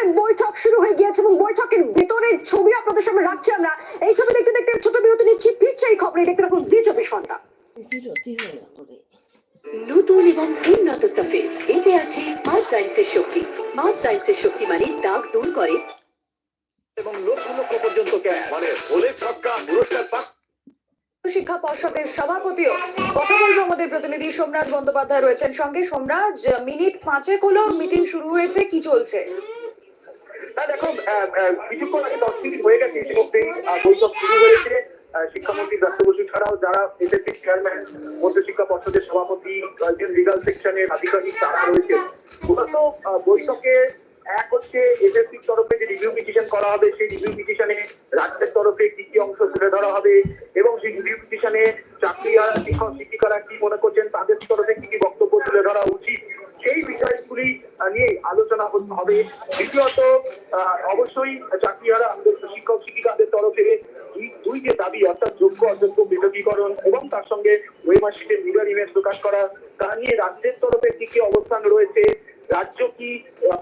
গিয়েছে বৈঠক শুরু হয়ে গিয়েছে এবং বৈঠকের ভেতরের ছবি আপনাদের সামনে রাখছি আমরা। এই ছবি দেখতে দেখতে ছোট বিরতি নিচ্ছি ফিরছে এই খবরে। দেখতে থাকুন জি চব্বিশ ঘণ্টা। নতুন এবং উন্নত সাফে এতে আছে স্মার্ট সায়েন্সের শক্তি। স্মার্ট সায়েন্সের শক্তি মানে দাগ দূর করে। এবং লক্ষ লক্ষ পর্যন্ত মানে হলে ছক্কা পুরস্কার শিক্ষা পর্ষদের সভাপতিও। কথা বলব আমাদের প্রতিনিধি সোমরাজ বন্দ্যোপাধ্যায় রয়েছেন সঙ্গে। সোমরাজ মিনিট পাঁচেক হলো মিটিং শুরু হয়েছে কি চলছে? হ্যাঁ দেখো কিছুক্ষণ আগে দশ মিনিট হয়ে গেছে, ইতিমধ্যেই বৈঠক শুরু হয়েছে। শিক্ষামন্ত্রী দত্ত বসু ছাড়াও যারা এসএসসি চেয়ারম্যান মধ্যশিক্ষা পর্ষদের সভাপতি কয়েকজন লিগাল সেকশনের আধিকারিক তারা রয়েছে। মূলত বৈঠকে এক হচ্ছে এসএসসি তরফে যে রিভিউ পিটিশন করা হবে, সেই রিভিউ পিটিশনে রাজ্যের তরফে কি কি অংশ তুলে ধরা হবে এবং সেই রিভিউ পিটিশনে চাকরি আর শিক্ষক, শিক্ষিকারা কি মনে করছেন, তাদের তরফে কি কি বক্তব্য তুলে ধরা উচিত, সেই বিষয়গুলি আহ, নিয়ে আলোচনা হতে হবে। দ্বিতীয়ত অবশ্যই চাকরিহারা আমাদের শিক্ষক শিক্ষিকাদের তরফে দুই- যে দাবি অর্থাৎ যোগ্য অযোগ্য পৃথকীকরণ এবং তার সঙ্গে ওয়েমার্কশিটের মিরর ইমেজ প্রকাশ করা তা নিয়ে রাজ্যের তরফে কি কি অবস্থান রয়েছে রাজ্য কি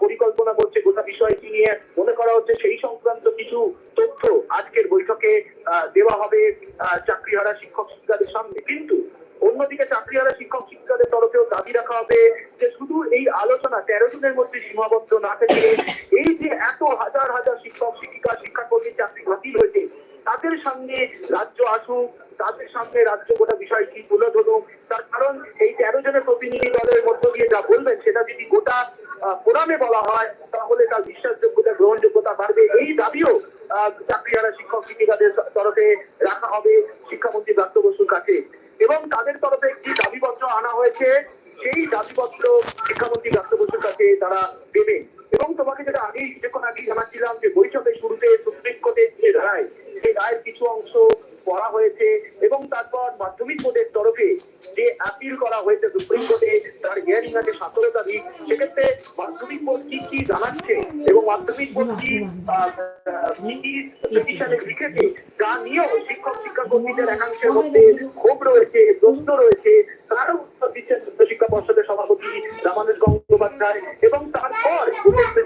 পরিকল্পনা করছে গোটা বিষয়টি নিয়ে মনে করা হচ্ছে সেই সংক্রান্ত কিছু তথ্য আজকের বৈঠকে দেওয়া হবে চাকরিহারা শিক্ষক শিক্ষিকাদের সামনে। কিন্তু অন্যদিকে চাকরিহারা শিক্ষক শিক্ষিকাদের তরফেও দাবি রাখা হবে যে শুধু এই আলোচনা তেরো জনের মধ্যে সীমাবদ্ধ না থেকে এই যে এত হাজার হাজার শিক্ষক শিক্ষিকা শিক্ষাকর্মী চাকরি বাতিল হয়েছে তাদের সামনে রাজ্য আসুক তাদের সামনে রাজ্য গোটা বিষয়টি তুলে ধরুক তার কারণ এই তেরো জনের প্রতিনিধি দলের মধ্য দিয়ে যা বলবেন সেটা যদি গোটা ফোরামে বলা হয় তাহলে তার বিশ্বাসযোগ্যতা গ্রহণযোগ্যতা বাড়বে। এই দাবিও আহ, চাকরিহারা শিক্ষক শিক্ষিকাদের তরফে রাখা হবে শিক্ষামন্ত্রী দত্ত বসুর কাছে এবং তাদের তরফে একটি দাবিপত্র আনা হয়েছে সেই দাবিপত্র শিক্ষামন্ত্রী দত্ত বসুর কাছে তারা দেবে এবং তোমাকে যেটা আগেই কিছুক্ষণ আগেই জানাচ্ছিলাম যে বৈঠকের শুরুতে সুপ্রিম কোর্টের যে রায় সেই রায়ের কিছু অংশ পড়া হয়েছে এবং তারপর মাধ্যমিক বোর্ডের তরফে যে আপিল করা হয়েছে সুপ্রিম কোর্টে তার হিয়ারিং আছে সতেরো তারিখ সেক্ষেত্রে মাধ্যমিক বোর্ড কি জানাচ্ছে এবং মাধ্যমিক লিখেছে তা নিয়েও শিক্ষক শিক্ষা কর্মীদের একাংশের মধ্যে ক্ষোভ রয়েছে প্রশ্ন রয়েছে। তারও উত্তর দিচ্ছেন শিক্ষা পর্ষদের সভাপতি রামানুজ গঙ্গোপাধ্যায় এবং তারপর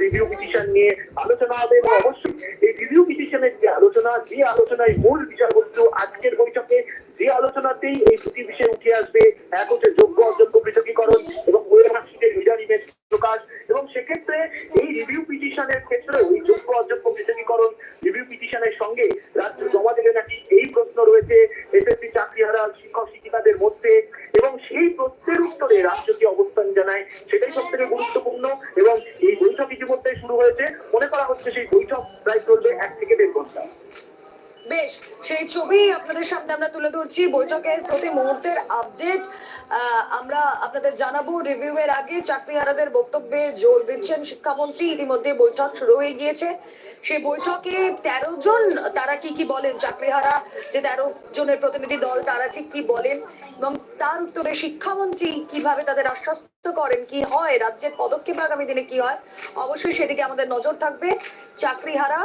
রিভিউ পিটিশন নিয়ে আলোচনা হবে এবং অবশ্যই এই রিভিউ পিটিশনের যে আলোচনা, যে আলোচনায় মূল বিষয়বস্তু আজকের বৈঠকে, যে আলোচনাতেই এই দুটি বিষয় উঠে আসবে, এক হচ্ছে যোগ্য অযোগ্য পৃথকীকরণ এবং ওয়েমার্কশিটের লিডার ইমেজ প্রকাশ এবং সেক্ষেত্রে এই রিভিউ পিটিশনের ক্ষেত্রে ওই যোগ্য অযোগ্য পৃথকীকরণ রিভিউ পিটিশনের সঙ্গে রাজ্য জমা দেবে নাকি এই প্রশ্ন রয়েছে। এসএসসি চাকরিহারা শিক্ষক শিক্ষিকাদের মধ্যে এবং সেই প্রশ্নের উত্তরে রাজ্য কি অবস্থান জানায় সেটাই সব থেকে গুরুত্বপূর্ণ এবং এই বৈঠক ইতিমধ্যে শুরু হয়েছে। মনে করা হচ্ছে সেই বৈঠক প্রায় চলবে এক থেকে দেড় ঘণ্টা। বেশ, সেই ছবি আপনাদের সামনে আমরা তুলে ধরছি। বৈঠকের প্রতি মুহূর্তের আপডেট আমরা আপনাদের জানাব রিভিউ এর আগে চাকরিহারাদের বক্তব্যে জোর দিচ্ছেন শিক্ষামন্ত্রী। ইতিমধ্যে বৈঠক শুরু হয়ে গিয়েছে। সেই বৈঠকে তেরো জন, তারা কি কি বলেন? চাকরিহারা যে তেরো জনের প্রতিনিধি দল, তারা ঠিক কি বলেন? এবং তার উত্তরে শিক্ষামন্ত্রী কীভাবে তাদের আশ্বস্ত করেন? কি হয়? রাজ্যের পদক্ষেপ আগামী দিনে কি হয়? অবশ্যই সেদিকে আমাদের নজর থাকবে। চাকরিহারা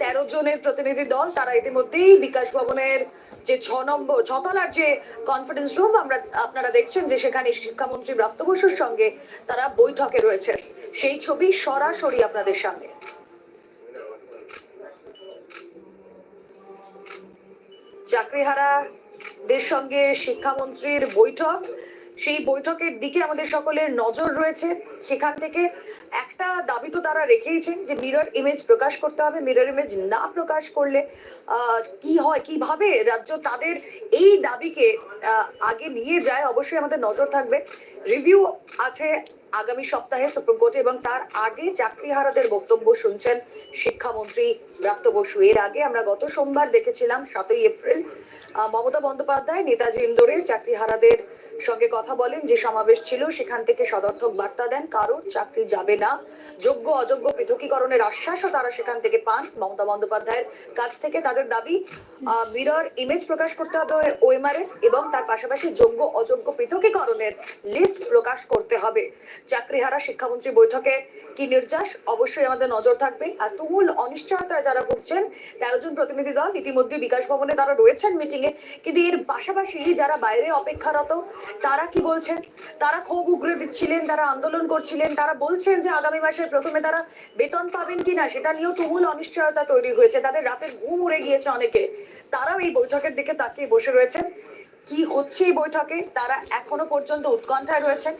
তেরো জনের প্রতিনিধি দল, তারা ইতিমধ্যেই বিকাশ ভবনের যে ছ নম্বর, ছতলার যে কনফারেন্স রুম আমরা, আপনারা দেখছেন যে সেখানে শিক্ষামন্ত্রী ব্রাত্য বসুর সঙ্গে তারা বৈঠকে রয়েছে। সেই ছবি সরাসরি আপনাদের সামনে। চাকরিহারাদের সঙ্গে শিক্ষামন্ত্রীর বৈঠক। সেই বৈঠকের দিকে আমাদের সকলের নজর রয়েছে। সেখান থেকে একটা দাবি তো তারা রেখেইছেন যে মিরর ইমেজ প্রকাশ করতে হবে মিরর ইমেজ না প্রকাশ করলে কি হয়, কীভাবে রাজ্য তাদের এই দাবিকে আগে নিয়ে যায়, অবশ্যই আমাদের নজর থাকবে। রিভিউ আছে আগামী সপ্তাহে সুপ্রিম কোর্টে এবং তার আগে চাকরিহারাদের বক্তব্য শুনছেন শিক্ষামন্ত্রী ব্রাত্য বসু। এর আগে আমরা গত সোমবার দেখেছিলাম সাতই এপ্রিল মমতা বন্দ্যোপাধ্যায়, নেতাজি ইন্দোরে চাকরিহারাদের সঙ্গে কথা বলেন, যে সমাবেশ ছিল, সেখান থেকে সদর্থক বার্তা দেন, কারোর চাকরি যাবে না। যোগ্য, অযোগ্য পৃথকীকরণের আশ্বাসও তারা সেখান থেকে পান। মমতা বন্দ্যোপাধ্যায়ের কাছ থেকে তাদের দাবি মিরর ইমেজ প্রকাশ করতে হবে ওএমআরএফ এবং তার পাশাপাশি যোগ্য, অযোগ্য পৃথকীকরণের লিস্ট প্রকাশ করতে হবে। চাকরিহারা শিক্ষামন্ত্রী বৈঠকে কি নির্যাস? অবশ্যই আমাদের নজর থাকবে। আর তুমুল অনিশ্চয়তায় যারা ভুগছেন, তেরো জন প্রতিনিধি দল ইতিমধ্যে বিকাশ ভবনে তারা রয়েছেন মিটিং এ কিন্তু এর পাশাপাশি যারা বাইরে অপেক্ষারত তারা কি বলছেন? তারা ক্ষোভ উগরে দিচ্ছিলেন, তারা আন্দোলন করছিলেন, তারা বলছেন যে আগামী মাসের প্রথমে তারা বেতন পাবেন কিনা সেটা নিয়েও তুমুল অনিশ্চয়তা তৈরি হয়েছে। তাদের রাতের ঘুম উড়ে গিয়েছে অনেকে। তারাও এই বৈঠকের দিকে তাকিয়ে বসে রয়েছেন। কি হচ্ছে এই বৈঠকে? তারা এখনও পর্যন্ত উৎকণ্ঠায় রয়েছেন।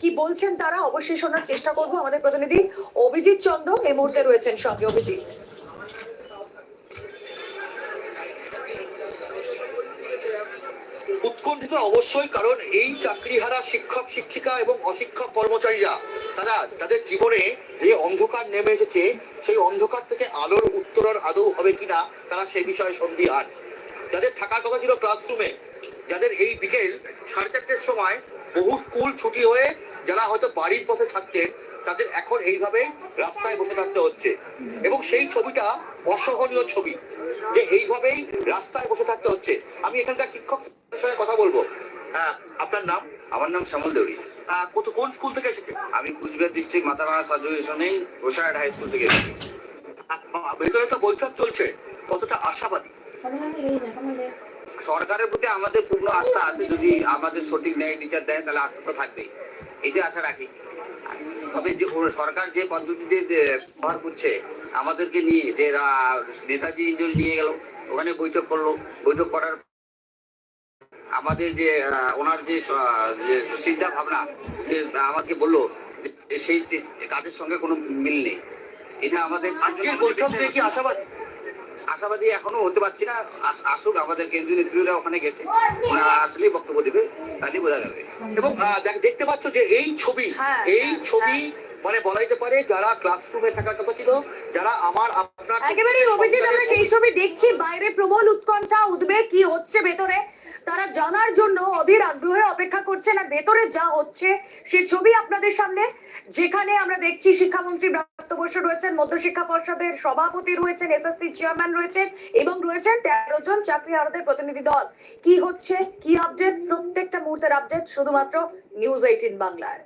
কি বলছেন তারা? অবশ্যই শোনার চেষ্টা করব আমাদের প্রতিনিধি অভিজিৎ চন্দ্র এই মুহূর্তে রয়েছেন সঙ্গে। অভিজিৎ। উৎকণ্ঠিত অবশ্যই, কারণ এই চাকরিহারা শিক্ষক, শিক্ষিকা এবং অশিক্ষক কর্মচারীরা, তারা তাদের জীবনে যে অন্ধকার নেমে এসেছে, সেই অন্ধকার থেকে আলোর উত্তরণ আদৌ হবে কিনা, তারা সেই বিষয়ে সন্দিহান। যাদের থাকার কথা ছিল ক্লাসরুমে যাদের এই বিকেল সাড়ে চারটের সময় বহু স্কুল ছুটি হয়ে যারা হয়তো বাড়ির পথে থাকতেন, তাদের এখন এইভাবে রাস্তায় বসে থাকতে হচ্ছে। এবং সেই ছবিটা অসহনীয় ছবি, যে এইভাবেই রাস্তায় বসে থাকতে হচ্ছে। আমি এখানকার শিক্ষক বলব? হ্যাঁ আপনার নাম? আমার নাম শ্যামল দেউরি। কত কোন স্কুল থেকে এসেছেন? আমি Coochbehar district Mathabhanga sub Rosahat high school থেকে এসেছি। ভেতরে তো বৈঠক চলছে। কতটা আশাবাদী? সরকারের প্রতি আমাদের পূর্ণ আস্থা আছে যদি আমাদের সঠিক ন্যায় বিচার দেয় তাহলে আস্থা তো থাকবেই। এটা আশা রাখি। তবে যে সরকার যে পদ্ধতিতে ব্যবহার করছে আমাদেরকে নিয়ে যে নেতাজি ইঞ্জুরি নিয়ে গেল ওখানে বৈঠক করল। বৈঠক করার আমাদের যে ওনার যে চিন্তা ভাবনা যে আমাকে বলল সেই কাজের সঙ্গে কোনো মিল নেই। এটা আমাদের আজকের বৈঠক নিয়ে কি আশাবাদী? আশাবাদী এখনও হতে পারছি না। আসুক আমাদের কেন্দ্রীয় নেত্রীরা ওখানে গেছে। ওনারা আসলেই বক্তব্য দেবে তাহলেই বোঝা যাবে। এবং দেখতে পাচ্ছ যে এই ছবি হ্যাঁ, এই হ্যাঁ, ছবি মানে বলা যেতে পারে যারা ক্লাসরুমে থাকার কথা ছিল যারা আমার আপনার একেবারে অভিজিৎ আমরা সেই ছবি দেখছি বাইরে প্রবল উৎকণ্ঠা উদ্বেগ কি হচ্ছে ভেতরে? তারা জানার জন্য অধীর আগ্রহে অপেক্ষা করছে আর ভেতরে যা হচ্ছে সেই ছবি আপনাদের সামনে, যেখানে আমরা দেখছি শিক্ষামন্ত্রী ব্রাত্য বসু রয়েছেন মধ্যশিক্ষা পর্ষদের সভাপতি রয়েছেন, এসএসসি চেয়ারম্যান রয়েছেন এবং রয়েছেন তেরো জন চাকরি চাকরিহারাদের প্রতিনিধি দল। কি হচ্ছে? কি আপডেট প্রত্যেকটা মুহূর্তের আপডেট শুধুমাত্র নিউজ এইটিন বাংলায়।